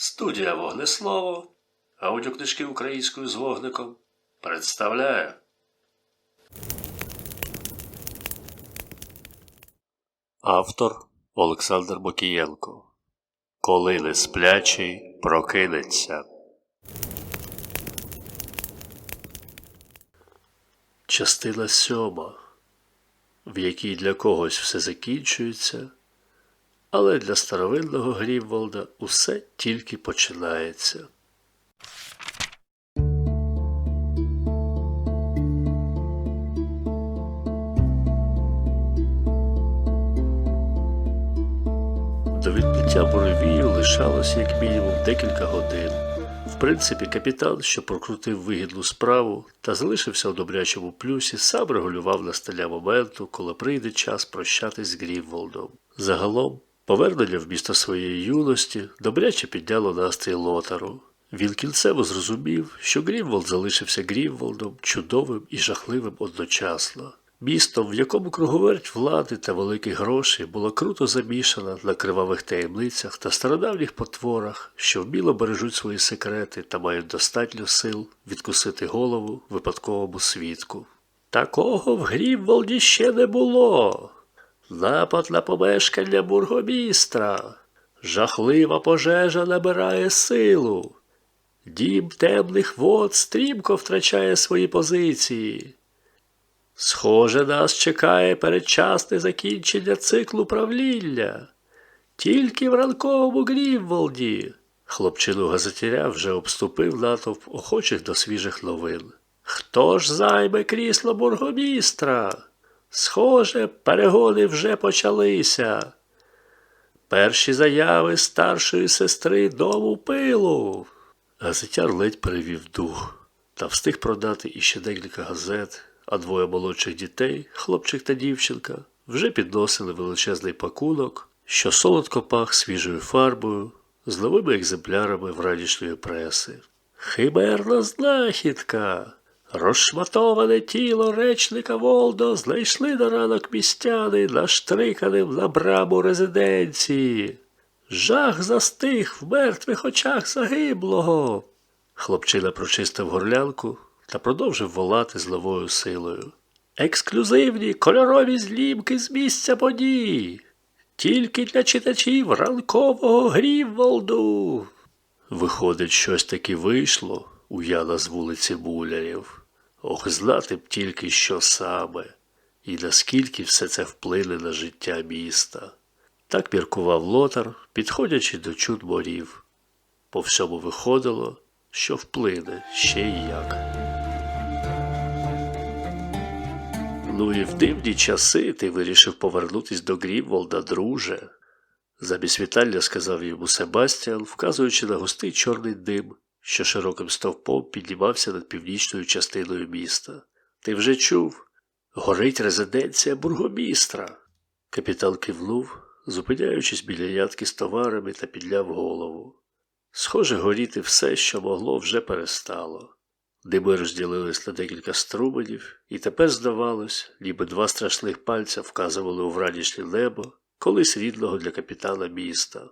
Студія Вогнеслово. Аудіокнижки українською з вогником представляє. Автор Олександр Бокієнко. Коли не сплячий прокинеться. Частина сьома, в якій для когось все закінчується, але для старовинного Грімволда усе тільки починається. До відбиття буревію лишалось як мінімум декілька годин. В принципі, капітан, що прокрутив вигідну справу та залишився у добрячому плюсі, сам регулював настання моменту, коли прийде час прощатись з Грімволдом. Загалом, повернення в місто своєї юності добряче підняло настрій Лотару. Він кінцево зрозумів, що Грімволд залишився Грімволдом чудовим і жахливим одночасно. Містом, в якому круговерть влади та великих грошей була круто замішана на кривавих таємницях та стародавніх потворах, що вміло бережуть свої секрети та мають достатньо сил відкусити голову випадковому свідку. Такого в Грімволді ще не було. Напад на помешкання бургомістра. Жахлива пожежа набирає силу. Дім темних вод стрімко втрачає свої позиції. Схоже, нас чекає передчасне закінчення циклу правління. Тільки в ранковому Грімволді. Хлопчину газетяря вже обступив натовп охочих до свіжих новин. Хто ж займе крісло бургомістра? Схоже, перегони вже почалися. Перші заяви старшої сестри дому пилу. Газетяр ледь перевів дух та встиг продати іще декілька газет, а двоє молодших дітей, хлопчик та дівчинка, вже підносили величезний пакунок, що солодко пах свіжою фарбою, з новими екземплярами вранішньої преси. Химерна знахідка. Розшматоване тіло речника Волдо знайшли на ранок містяни, наштриканим на браму резиденції. Жах застиг в мертвих очах загиблого. Хлопчина прочистив горлянку та продовжив волати з новою силою. Ексклюзивні кольорові злімки з місця подій. Тільки для читачів ранкового Грівволду. Виходить, щось таки вийшло у Яна з вулиці Булярів. Ох, знати б тільки, що саме, і наскільки все це вплине на життя міста. Так міркував лотар, підходячи до чуд морів. По всьому виходило, що вплине ще й як. Ну і в дивні часи ти вирішив повернутись до Грімволда, друже. Замість вітання сказав йому Себастьян, вказуючи на густий чорний дим, що широким стовпом піднімався над північною частиною міста. Ти вже чув? Горить резиденція бургомістра. Капітан кивнув, зупиняючись біля ядки з товарами та підняв голову. Схоже, горіти все, що могло, вже перестало. Дими розділились на декілька струменів, і тепер здавалось, ніби два страшних пальця вказували у вранішнє небо, колись рідного для капітана міста.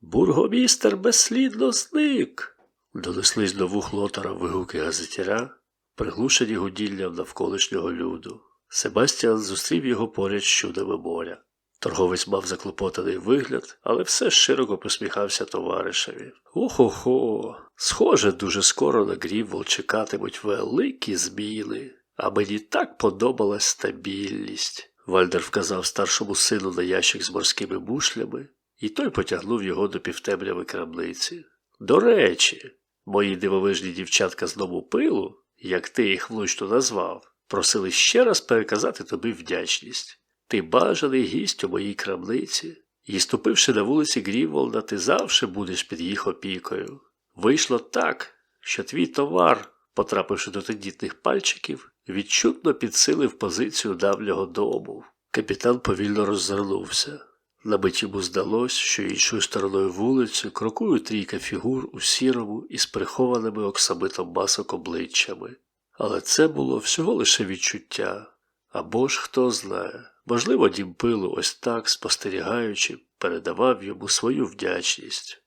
Бургомістер безслідно зник. Донеслись до вух лотара вигуки газетяра, приглушені гудінням навколишнього люду. Себастьян зустрів його поряд з чудами моря. Торговець мав заклопотаний вигляд, але все широко посміхався товаришеві. Охо-хо, схоже, дуже скоро на Гріввол чекатимуть великі зміни, а мені так подобалась стабільність. Вальдер вказав старшому сину на ящик з морськими бушлями, і той потягнув його до півтемряви крамниці. До речі, мої дивовижні дівчатка з дому пилу, як ти їх влучно назвав, просили ще раз переказати тобі вдячність. Ти бажаний гість у моїй крамниці, і, ступивши на вулиці Гріволда, ти завжди будеш під їх опікою. Вийшло так, що твій товар, потрапивши до тендітних пальчиків, відчутно підсилив позицію давнього дому. Капітан повільно роззирнувся. На мить йому здалось, що іншою стороною вулиці крокують трійка фігур у сірому із прихованими оксамитом масок обличчями. Але це було всього лише відчуття. Або ж хто знає, можливо, дім пилу ось так, спостерігаючи, передавав йому свою вдячність.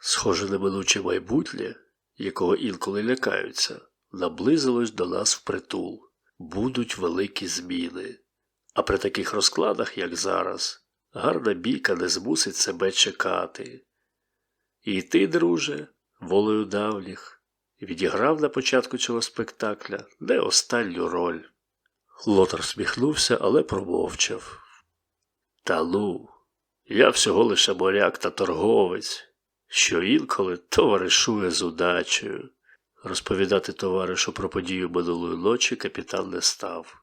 Схоже неминуче майбутнє, якого інколи лякаються, наблизилось до нас впритул. Будуть великі зміни. А при таких розкладах, як зараз, гарна бійка не змусить себе чекати. І ти, друже, волею давніх, відіграв на початку цього спектакля не останню роль. Лотар сміхнувся, але промовчав. Та ну, я всього лише моряк та торговець, що інколи товаришує з удачею. Розповідати товаришу про подію минулої ночі капітан не став.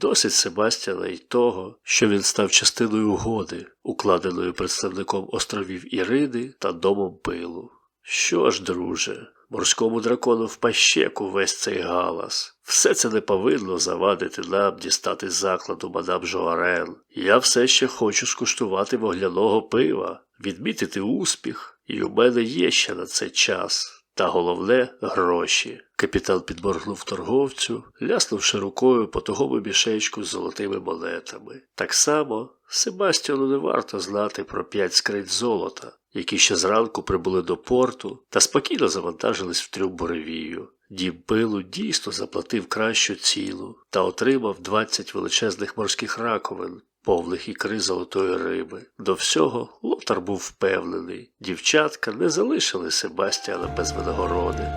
Досить Себастьяна й того, що він став частиною угоди, укладеної представником островів Іриди та домом пилу. Що ж, друже, морському дракону в пащеку весь цей галас. Все це не повинно завадити нам дістати закладу мадам Жоарен. Я все ще хочу скуштувати вогняного пива, відмітити успіх, і у мене є ще на це час. Та головне гроші. Капітан підморгнув торговцю, ляснувши рукою по того мішечку з золотими монетами. Так само Себастьяну не варто знати про п'ять скринь золота, які ще зранку прибули до порту та спокійно завантажились в трюм буревію. Дім пилу дійсно заплатив кращу ціну та отримав 20 величезних морських раковин, повних ікри золотої риби. До всього Лотар був впевнений, дівчатка не залишили Себастьяна без винагороди.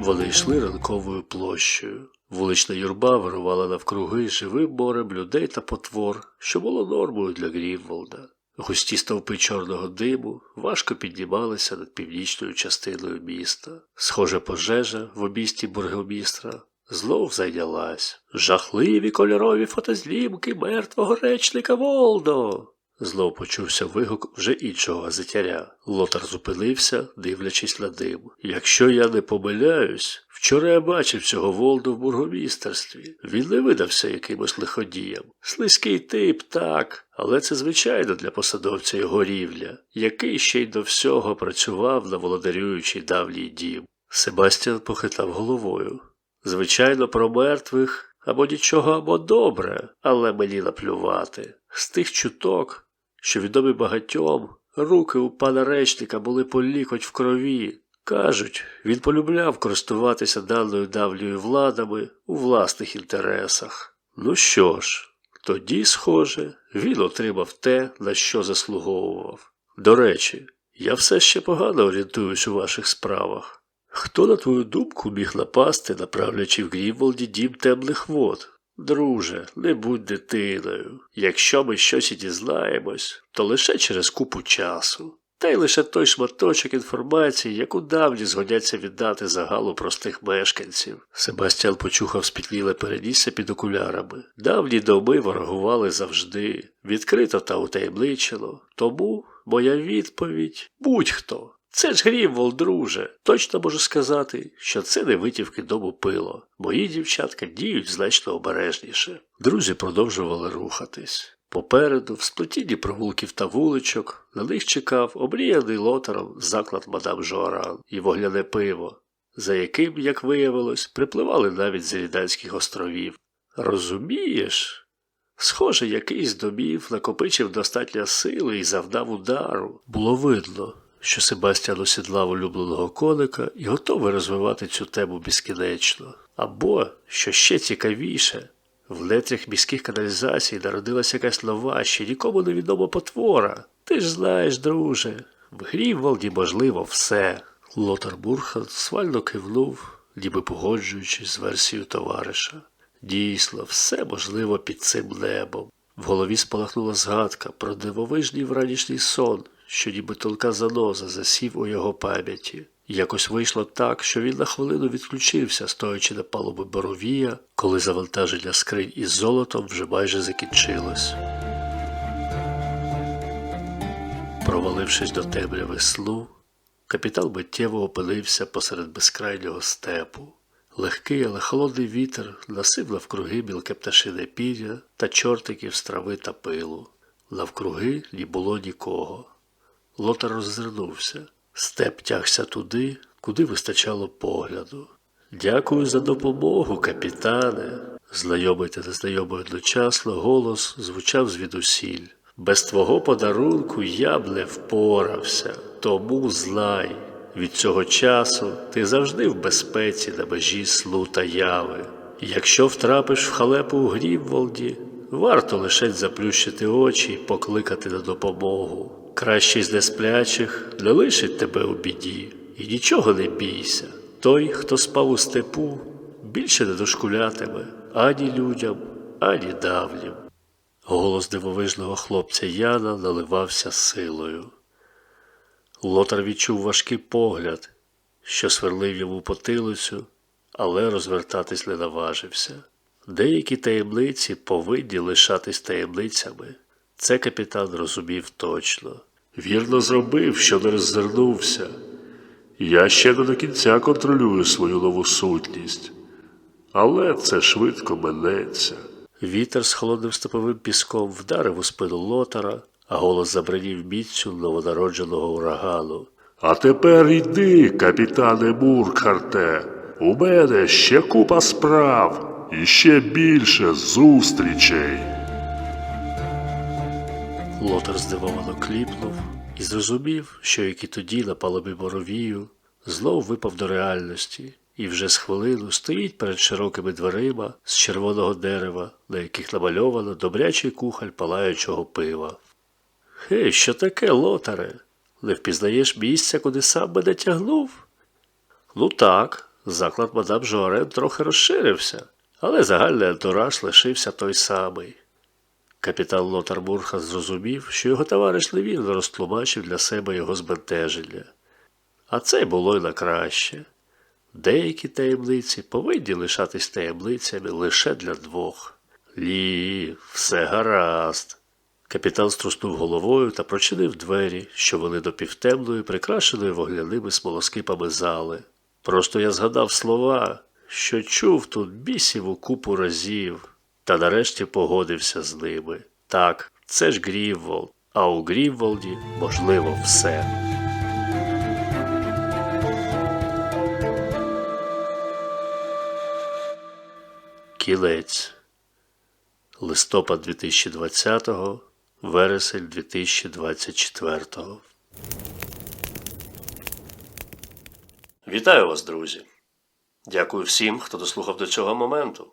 Вони йшли ранковою площею. Вулична юрба вирувала навкруги живим морем людей та потвор, що було нормою для Грівволда. Густі стовпи чорного диму важко піднімалися над північною частиною міста. Схожа пожежа в обісті бургомістра знов зайнялась. Жахливі кольорові фотознімки мертвого речника Волдо. Знов почувся вигук вже іншого газетяря. Лотар зупинився, дивлячись на дим. Якщо я не помиляюсь, вчора я бачив цього Волду в бургомістерстві. Він не видався якимось лиходієм. Слизький тип, так, але це звичайно для посадовця його рівня, який ще й до всього працював на володарюючий давній дім. Себастьян похитав головою. Звичайно, про мертвих або нічого, або добре, але мені наплювати. З тих чуток, що відомі багатьом, руки у пана речника були по лікоть в крові. Кажуть, він полюбляв користуватися даною давньою владами у власних інтересах. Ну що ж, тоді, схоже, він отримав те, на що заслуговував. До речі, я все ще погано орієнтуюсь у ваших справах. Хто, на твою думку, міг напасти, направлячи в Гріволді дім темних вод? Друже, не будь дитиною. Якщо ми щось і дізнаємось, то лише через купу часу. Та й лише той шматочок інформації, яку давні згодяться віддати загалу простих мешканців. Себастьян почухав спітніле передісся під окулярами. Давні доми ворогували завжди, відкрито та утаємничено. Тому моя відповідь будь-хто. Це ж Грімвол, друже. Точно можу сказати, що це не витівки дому пило. Мої дівчатка діють значно обережніше. Друзі продовжували рухатись. Попереду, в сплетінні провулків та вуличок, на них чекав обріяний лотаром заклад мадам Жоаран і вогняне пиво, за яким, як виявилось, припливали навіть з Ріданських островів. Розумієш? Схоже, якийсь домів накопичив достатньо сили і завдав удару. Було видно, що Себастьян осідлав улюбленого коника і готовий розвивати цю тему безкінечно. Або, що ще цікавіше, в нетрях міських каналізацій народилася якась нова, ще нікому невідома потвора. Ти ж знаєш, друже, в Грівволді можливо все. Лотар Бурхан свально кивнув, ніби погоджуючись з версією товариша. Дійсно, все можливо під цим небом. В голові спалахнула згадка про дивовижний вранішній сон, що ніби тонка заноза засів у його пам'яті. Якось вийшло так, що він на хвилину відключився, стоячи на палубі боровія, коли завантаження скринь із золотом вже майже закінчилось. Провалившись до темряви сну, капітан миттєво опинився посеред безкрайнього степу. Легкий, але холодний вітер насив навкруги білке пташине пір'я та чортиків з трави та пилу. Навкруги не було нікого. Лотар роззирнувся. Степ тягся туди, куди вистачало погляду. Дякую за допомогу, капітане. Знайомий та незнайомий одночасно голос звучав звідусіль. Без твого подарунку я б не впорався, тому злай. Від цього часу ти завжди в безпеці на межі слу та яви. Якщо втрапиш в халепу у Грівволді, варто лише заплющити очі й покликати на допомогу. Кращий з несплячих не лишить тебе у біді, і нічого не бійся. Той, хто спав у степу, більше не дошкулятиме ані людям, ані давнім. Голос дивовижного хлопця Яна наливався силою. Лотар відчув важкий погляд, що сверлив йому потилицю, але розвертатись не наважився. Деякі таємниці повинні лишатись таємницями. Це капітан розумів точно. Вірно зробив, що не роззирнувся. Я ще не до кінця контролюю свою нову сутність, але це швидко минеться. Вітер з холодним степовим піском вдарив у спину лотара, а голос забринів міцю новонародженого урагану. А тепер йди, капітане Муркхарте. У мене ще купа справ і ще більше зустрічей. Лотар здивовано кліпнув і зрозумів, що як і тоді на палубі боровію, знов випав до реальності і вже з хвилину стоїть перед широкими дверима з червоного дерева, на яких намальовано добрячий кухоль палаючого пива. Хей, що таке, лотаре? Не впізнаєш місця, куди сам мене тягнув? Ну так, заклад мадам Жуарен трохи розширився, але загальний антураж лишився той самий. Капітан Лотар Мурха зрозумів, що його товариш невірно розтлумачив для себе його збентеження. А це було й на краще. Деякі таємниці повинні лишатись таємницями лише для двох. Лі, все гаразд. Капітан струснув головою та прочинив двері, що вели до півтемної, прикрашеної вогняними смолоскипами зали. Просто я згадав слова, що чув тут бісіву купу разів, та нарешті погодився з ними. Так, це ж Грівволд, а у Грівволді можливо все. Кілець. Листопад 2020, вересень 2024. Вітаю вас, друзі! Дякую всім, хто дослухав до цього моменту.